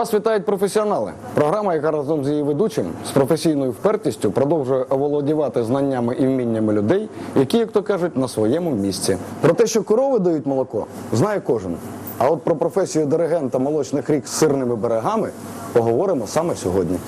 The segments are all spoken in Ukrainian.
Вас вітають професіонали. Програма, яка разом з її ведучим з професійною впертістю продовжує оволодівати знаннями і вміннями людей, які, як то кажуть, на своєму місці. Про те, що корови дають молоко, знає кожен. А от про професію диригента молочних рік з сирними берегами поговоримо саме сьогодні.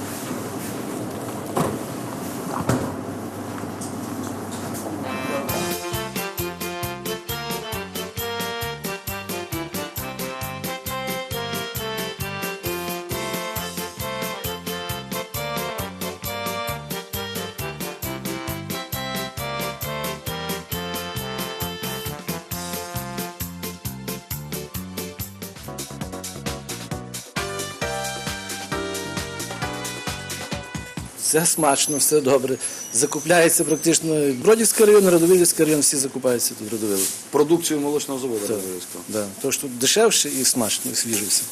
Все смачно, все добре. Закупляється практично Бродівський район, Радовилівський район, всі закупаються тут в Продукцію молочного заводу Радовилівського. Да. Тож тут дешевше і смачно, і свіже все.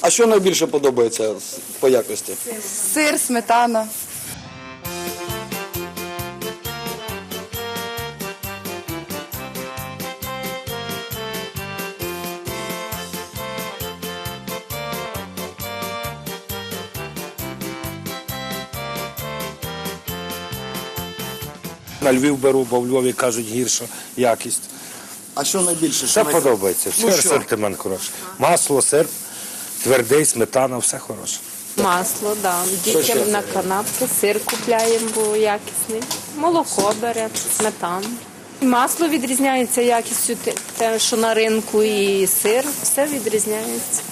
А що найбільше подобається по якості? Сир, сметана. На Львів беру, бо в Львові кажуть гірша якість. А що найбільше? Все подобається. Все Ну, що? асортимент хороший. Масло, сир, твердий, сметана, все хороше. Масло, да. Що ще? Дітям на канапки, сир купляємо, бо якісний. Молоко бере, сметану. Масло відрізняється якістю те- те, що на ринку, і сир, все відрізняється.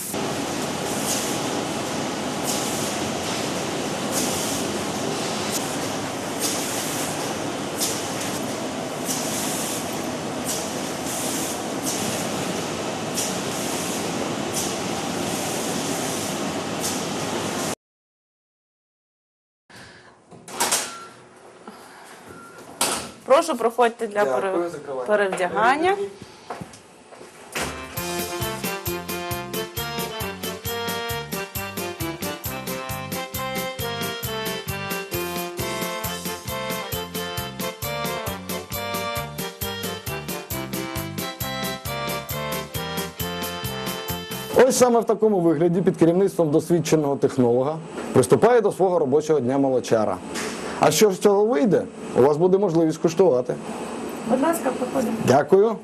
Прошу, проходьте для пере- перевдягання. Ось саме в такому вигляді під керівництвом досвідченого технолога приступає до свого робочого дня молочара. А що ж з цього вийде? У вас буде можливість куштувати. Будь ласка, проходимо. Дякую.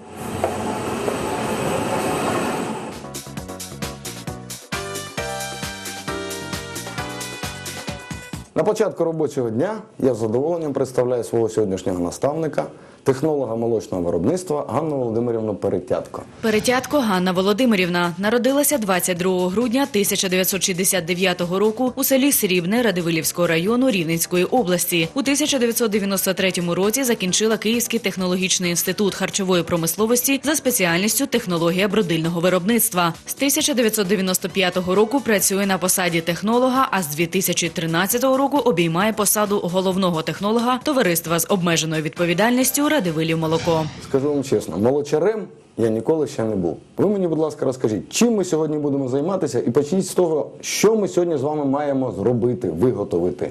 На початку робочого дня я з задоволенням представляю свого сьогоднішнього наставника, технолога молочного виробництва Ганну Володимирівну Перетятко. Перетятко Ганна Володимирівна народилася 22 грудня 1969 року у селі Срібне Радивилівського району Рівненської області. У 1993 році закінчила Київський технологічний інститут харчової промисловості за спеціальністю технологія бродильного виробництва. З 1995 року працює на посаді технолога, а з 2013 року обіймає посаду головного технолога товариства з обмеженою відповідальністю Радивилів молоко. Скажу вам чесно, молочарем я ніколи ще не був. Ви мені, будь ласка, розкажіть, чим ми сьогодні будемо займатися, і почніть з того, що ми сьогодні з вами маємо зробити, виготовити.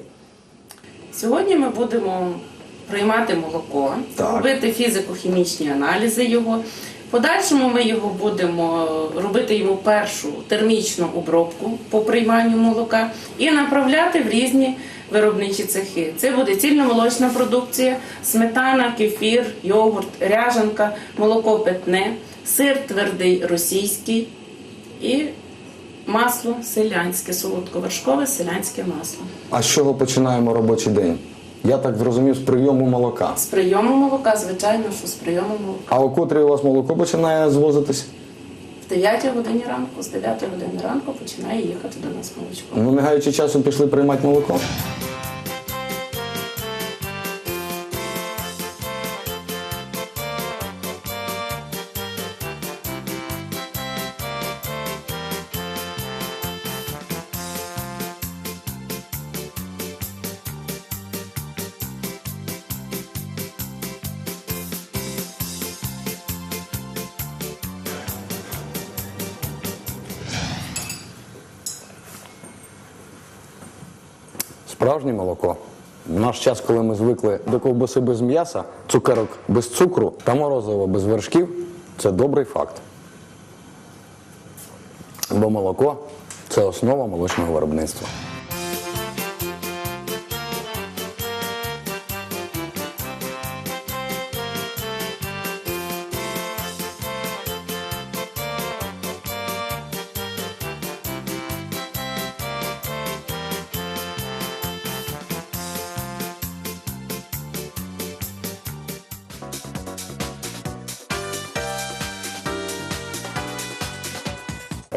Сьогодні ми будемо приймати молоко, Так. робити фізико-хімічні аналізи його. Подальшому ми його будемо робити йому першу термічну обробку по прийманню молока і направляти в різні виробничі цехи. Це буде цільномолочна продукція, сметана, кефір, йогурт, ряжанка, молоко питне, сир твердий російський і масло селянське, солодковершкове селянське масло. А з чого починаємо робочий день? Я так зрозумів, з прийому молока. З прийому молока, звичайно, що з прийому молока. А о котрій у вас молоко починає звозитись? В 9 годині ранку, з 9 години ранку починає їхати до нас молочко. Ну, не гаючи часу, пішли приймати молоко. Справжнє молоко. В наш час, коли ми звикли до ковбаси без м'яса, цукерок без цукру та морозиво без вершків, це добрий факт. Бо молоко Це основа молочного виробництва.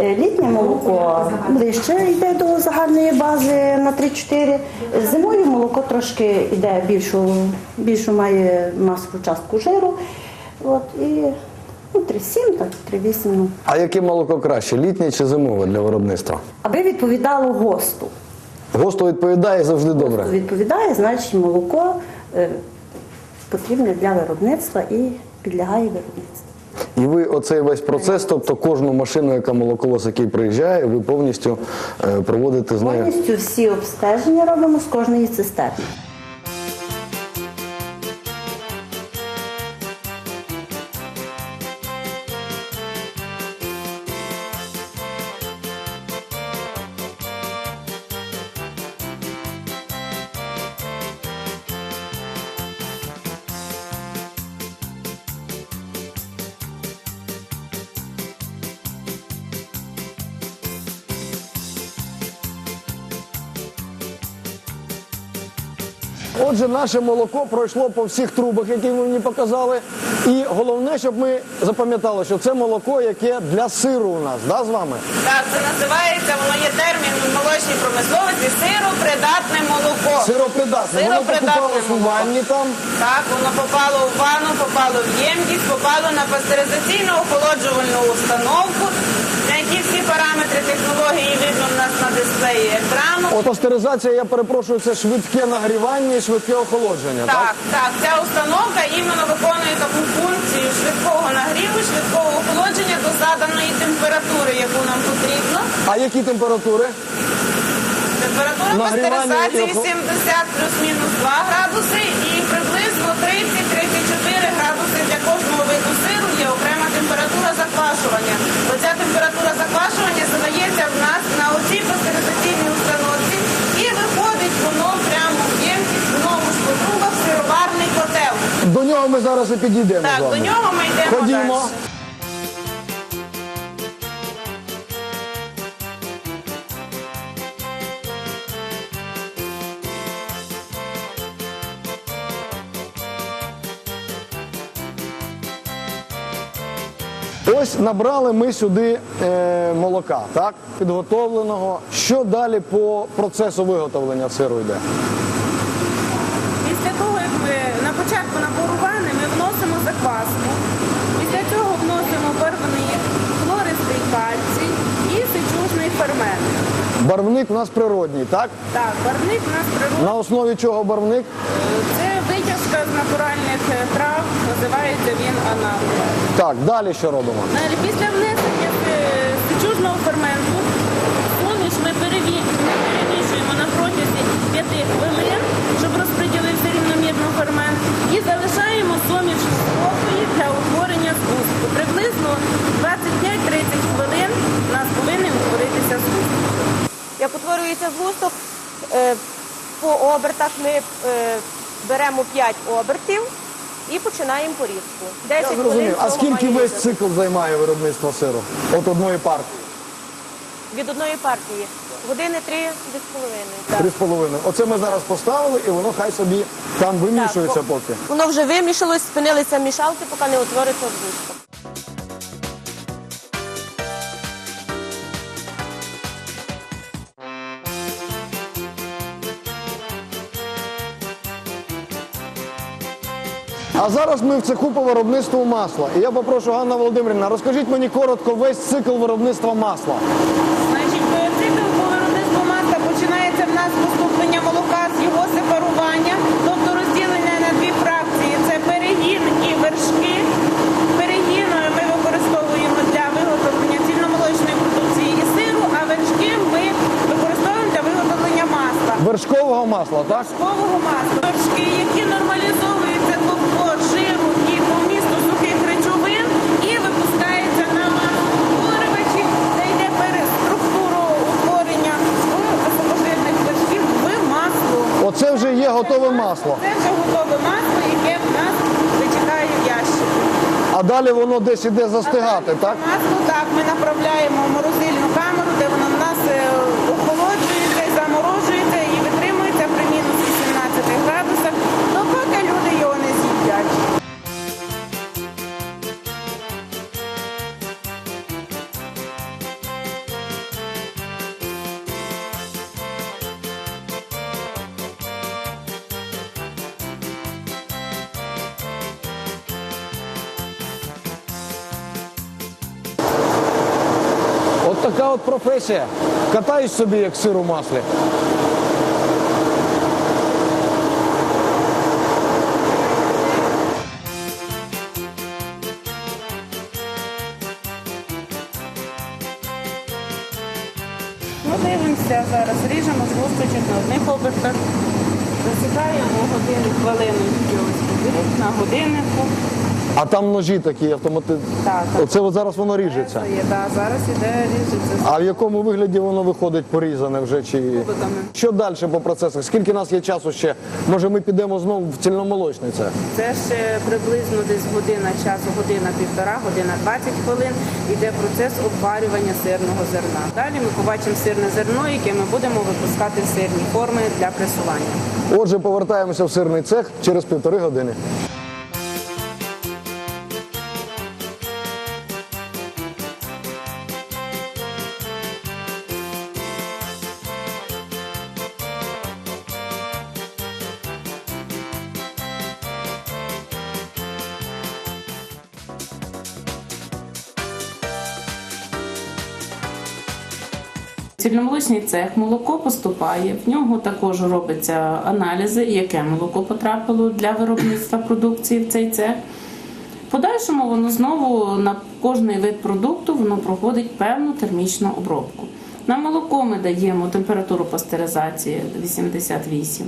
Літнє молоко ближче йде до загальної бази на 3-4. Зимою молоко трошки йде більшу, більшу має масову частку жиру. От, і ну, 3,7, так, 3,8. Ну. А яке молоко краще, літнє чи зимове для виробництва? Аби відповідало ГОСТу. Госту відповідає завжди добре. Відповідає, значить молоко е, потрібне для виробництва і підлягає виробництву. І ви оцей весь процес, тобто кожну машину, яка молоколос, який приїжджає, ви повністю е, проводите з нею. Повністю всі обстеження робимо з кожної цистерни. Отже, наше молоко пройшло по всіх трубах, які ви мені показали. І головне, щоб ми запам'ятали, що це молоко, яке для сиру у нас, да, з вами? Так, це називається, воно є термін в молочній промисловості сиропридатне молоко. Сиропридатне. Воно Сиропридатне покупалось у молоко. ванні там. Так, воно попало в ванну, попало в ємкість, попало на пастеризаційну охолоджувальну установку, які всі параметри технології видно в нас на дисплеї екрану. От пастеризація, я перепрошую, це швидке нагрівання і швидке охолодження. Так. Так, так, ця установка іменно виконує таку функцію швидкого нагріву, швидкого охолодження до заданої температури, яку нам потрібно. А які температури? Температура Нагрівання пастеризації і охо- 70 плюс-мінус 2 градуси і приблизно 30-34 градуси для кожного виду сиру є окрема температура заквашування. Оця температура заквашування задається в нас на оцій пастеризаційній установці і виходить воно прямо в ємкість, знову ж потруба в сироварний котел. До нього ми зараз і підійдемо Так, з вами. до нього ми йдемо Ходімо. далі. Ось набрали ми сюди е, молока, так? Підготовленого. Що далі по процесу виготовлення сиру йде? Після того, як ми на початку набору вани, ми вносимо закваску. Після цього вносимо барвник, хлористий кальцій і сечужний фермент. Барвник у нас природній, так? Так, барвник у нас природний. На основі чого барвник? З натуральних е, трав, називається він аналог. Так, далі що робимо? Далі, Після внесення е, сечужного ферменту суміш ми переві- ми перемішуємо на протязі 5 хвилин, щоб розподілився рівномірно фермент, і залишаємо суміш спокої для утворення згустку. Приблизно 25-30 хвилин у нас повинен утворитися згусток. Як утворюється згусток, е, по обертах ми е, беремо 5 обертів і починаємо порізку. 10 Я хвилин зрозумів. А скільки має весь бути. цикл займає виробництво сиру? От одної партії? Від одної партії. Години 3 десь половиною. Три з половиною. Оце ми зараз поставили, і воно хай собі там вимішується поки. Воно вже вимішалось, спинилися мішалки, поки не утвориться згусток. А зараз ми в цеху по виробництву масла. І я попрошу Ганна Володимирівна, розкажіть мені коротко весь цикл виробництва масла. Значить, е, цикл по виробництву масла починається в нас поступлення молока з його сепарування, тобто розділення на дві фракції. Це перегін і вершки. Перегін е, ми використовуємо для виготовлення цільномолочної продукції і сиру, а вершки ми використовуємо для виготовлення масла. Вершкового масла, так? Вершкового масла. Вершки, які нормалізовуються до жиру і по вмісту сухих речовин і випускаються на масоутворювачі, де йде переструктуровування готове масло. Це вже готове масло, яке в нас витікає в ящику. А далі воно десь іде застигати, так? Масло так ми направляємо в морозильну камеру, де воно в нас професія. Катаюсь собі, як сир у маслі. Ми дивимося зараз, ріжемо з лусточок на одних обертах, засікаємо годину, хвилину на годиннику. А там ножі такі автомати. Так, так. Оце от зараз воно ріжеться. Це є, да, зараз іде ріжеться А в якому вигляді воно виходить порізане вже чи кубиками. що далі по процесах? Скільки нас є часу ще? Може, ми підемо знову в цільномолочний цех? Це ще приблизно десь година часу, година півтора, година 20 хвилин. Іде процес обварювання сирного зерна. Далі ми побачимо сирне зерно, яке ми будемо випускати в сирні форми для пресування. Отже, повертаємося в сирний цех через півтори години. Цільномолочний цех молоко поступає. В нього також робляться аналізи, яке молоко потрапило для виробництва продукції в цей цех. В подальшому воно знову на кожний вид продукту воно проходить певну термічну обробку. На молоко ми даємо температуру пастеризації 88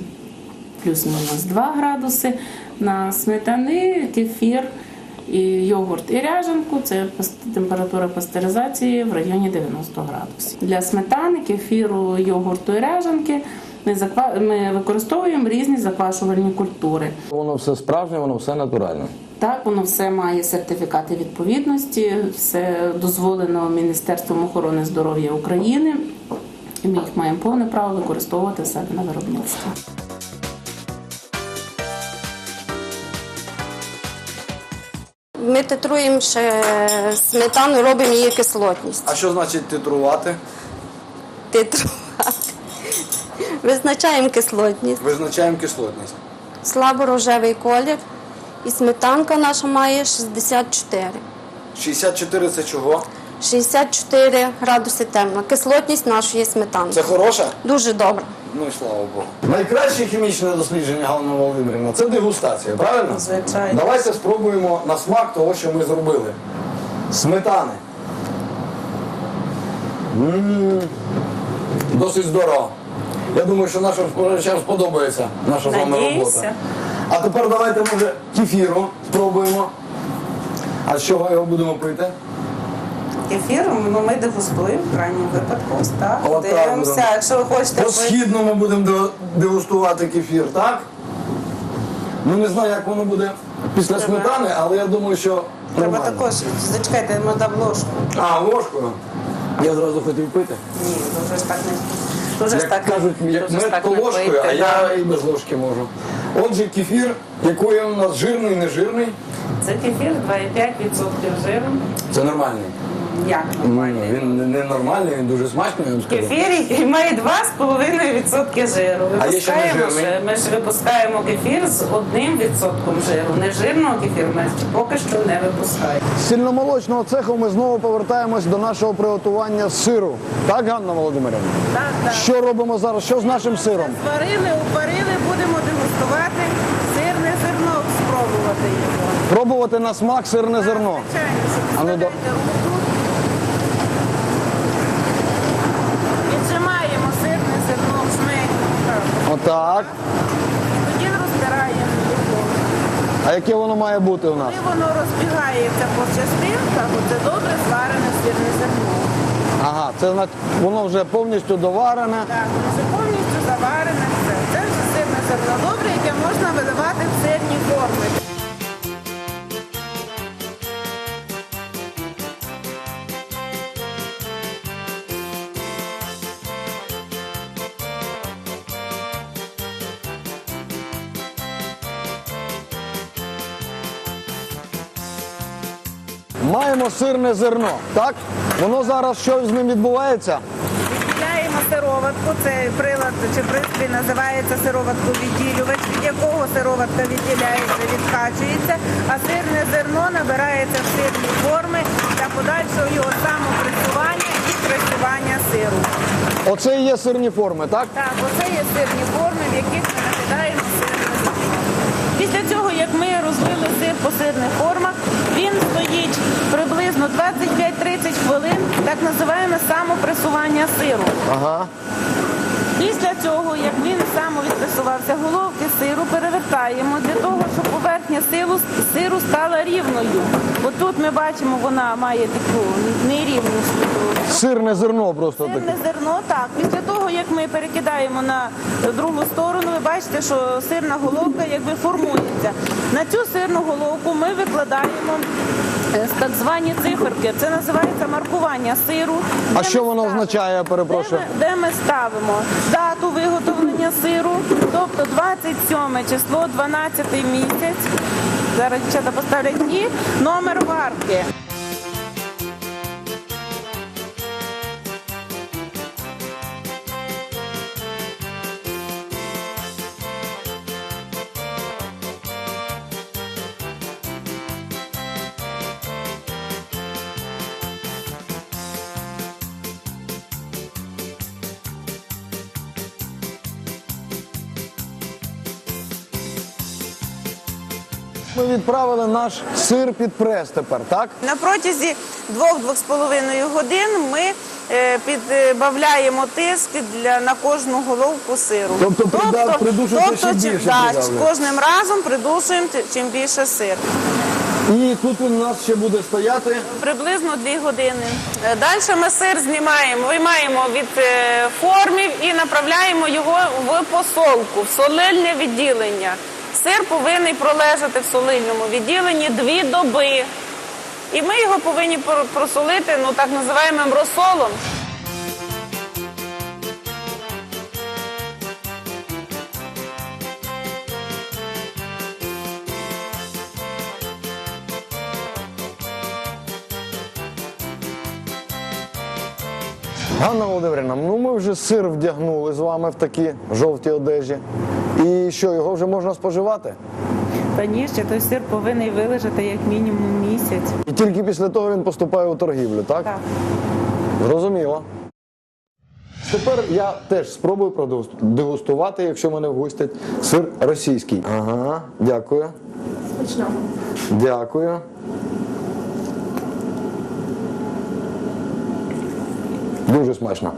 плюс-мінус 2 градуси. На сметани, кефір, і йогурт і ряженку це температура пастеризації в районі 90 градусів. Для сметани, кефіру, йогурту і ряженки ми, заква... ми використовуємо різні заквашувальні культури. Воно все справжнє, воно все натуральне. Так, воно все має сертифікати відповідності, все дозволено Міністерством охорони здоров'я України. І ми їх маємо повне право використовувати в себе на виробництві. Ми титруємо ще сметану, робимо її кислотність. А що значить титрувати? Титрувати. Визначаємо кислотність. Визначаємо кислотність. Слабо-рожевий колір. І сметанка наша має 64. 64 це чого? 64 градуси темна. Кислотність нашої сметанки. Це хороша? Дуже добре. Ну і слава Богу. Найкраще хімічне дослідження Галина Володимирівна це дегустація, правильно? Звичайно. Давайте спробуємо на смак того, що ми зробили. Сметани. М, Досить здорово. Я думаю, що нашим споживачам сподобається наша з вами робота. Надіюся. А тепер давайте, може, кефіру спробуємо. А з чого його будемо пити? Кефіром ну, ми дегустуємо в крайньому випадку. Так. Дивимося, да. якщо ви хочете По східному будемо де- дегустувати кефір, так? Ну не знаю, як воно буде після сметани, але я думаю, що Треба нормально. також, зачекайте, ми дам ложку. А, ложкою. Я зразу хотів пити. Ні, дуже ж так не. Дуже ж Як так, кажуть, як дуже ж мед так то не ложкою, пийте, а я да. і без ложки можу. Отже, кефір, який у нас жирний, не жирний, Це кефір 2,5% жиру. це нормальний. Як Ну, нормальний? він не нормальний, він дуже смачний, я вам скажу. Кефір, який має 2,5% жиру. А є ще Випускаємо нежирний? ще- ми ж випускаємо кефір з одним відсотком жиру. Нежирного кефіру ми поки що не випускаємо. З сильномолочного цеху ми знову повертаємось до нашого приготування сиру. Так, Ганна Володимирівна? Так, так. Що робимо зараз? Що з нашим сиром? Зварили, упарили, будемо дегустувати сирне зерно, спробувати його. Пробувати на смак сирне зерно. Звичайно, що А ну, до- підставляєте руку. Віджимаємо сирне зерно в жменю. Так. Отак. Він розбирає. А яке воно має бути у нас? Коли воно розбігається по частинках, це добре зварене сирне зерно. Ага, це воно вже повністю доварене. Так, вже повністю заварене все. Це вже сирне зернодобре, яке можна видавати в сирні форми. Маємо сирне зерно, так? Воно зараз що з ним відбувається? Відділяємо сироватку, це прилад чи пристрій називається сироватковідділювач, від якого сироватка відділяється, відкачується, а сирне зерно набирається в сирні форми для подальшого його самопресування і пресування сиру. Оце і є сирні форми, так? Так, оце є сирні форми, в яких ми накидаємо сирне зерно. Після цього, як ми розлили сир по сирних формах, він стоїть приблизно 25-30 хвилин, так називаємо самопресування сиру. Ага. Після цього, як він самовідпресувався, головки сиру перевертаємо для того, щоб поверхня сиру, сиру стала рівною. Бо тут ми бачимо, вона має таку нерівну структуру. Сирне зерно просто таке. Сирне зерно, так. Після того, як ми перекидаємо на другу сторону, ви бачите, що сирна головка якби формується. На цю сирну головку ми викладаємо так звані циферки. Це називається маркування сиру. А що ми воно ставимо- означає, перепрошую? Де ми, де ми ставимо дату виготовлення сиру, тобто 27 число, 12 місяць. Зараз дівчата поставлять і номер варки. Ми відправили наш сир під прес тепер, так? На протязі 2-2,5 годин ми е, підбавляємо тиск для на кожну головку сиру. Тобто прида- придушуєте ще чим- більше да, кожним разом придушуємо т- чим більше сир. І тут він у нас ще буде стояти. Приблизно 2 години. Далі ми сир знімаємо, виймаємо від е, формів і направляємо його в посолку, в солильне відділення. Сир повинен пролежати в солильному відділенні дві доби. І ми його повинні про- просолити, ну так називаємо розсолом. Ганна Володимирівна, ну ми вже сир вдягнули з вами в такі жовті одежі. І що, його вже можна споживати? Та ні, ще той сир повинен вилежати як мінімум місяць. І тільки після того він поступає у торгівлю, так? Так. Зрозуміло. Тепер я теж спробую продегустувати, якщо мене вгустять, сир російський. Ага, дякую. Смачного. Дякую. Дуже смачно.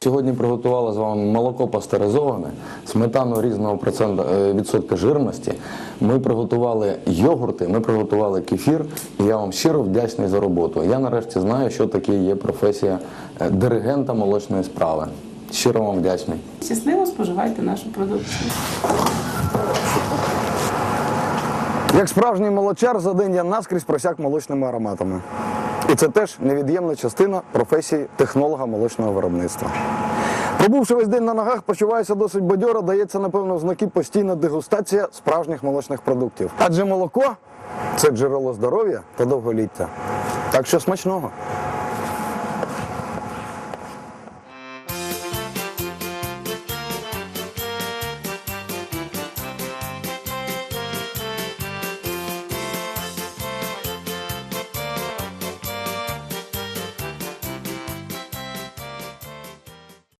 Сьогодні приготували з вами молоко пастеризоване, сметану різного процента, е, відсотка жирності. Ми приготували йогурти, ми приготували кефір. І я вам щиро вдячний за роботу. Я нарешті знаю, що таке є професія е, диригента молочної справи. Щиро вам вдячний. Щасливо споживайте нашу продукцію. Як справжній молочар, за день я наскрізь просяк молочними ароматами. І це теж невід'ємна частина професії технолога молочного виробництва. Пробувши весь день на ногах, почуваюся досить бадьоро, дається, напевно, знаки постійна дегустація справжніх молочних продуктів. Адже молоко це джерело здоров'я та довголіття. Так що смачного.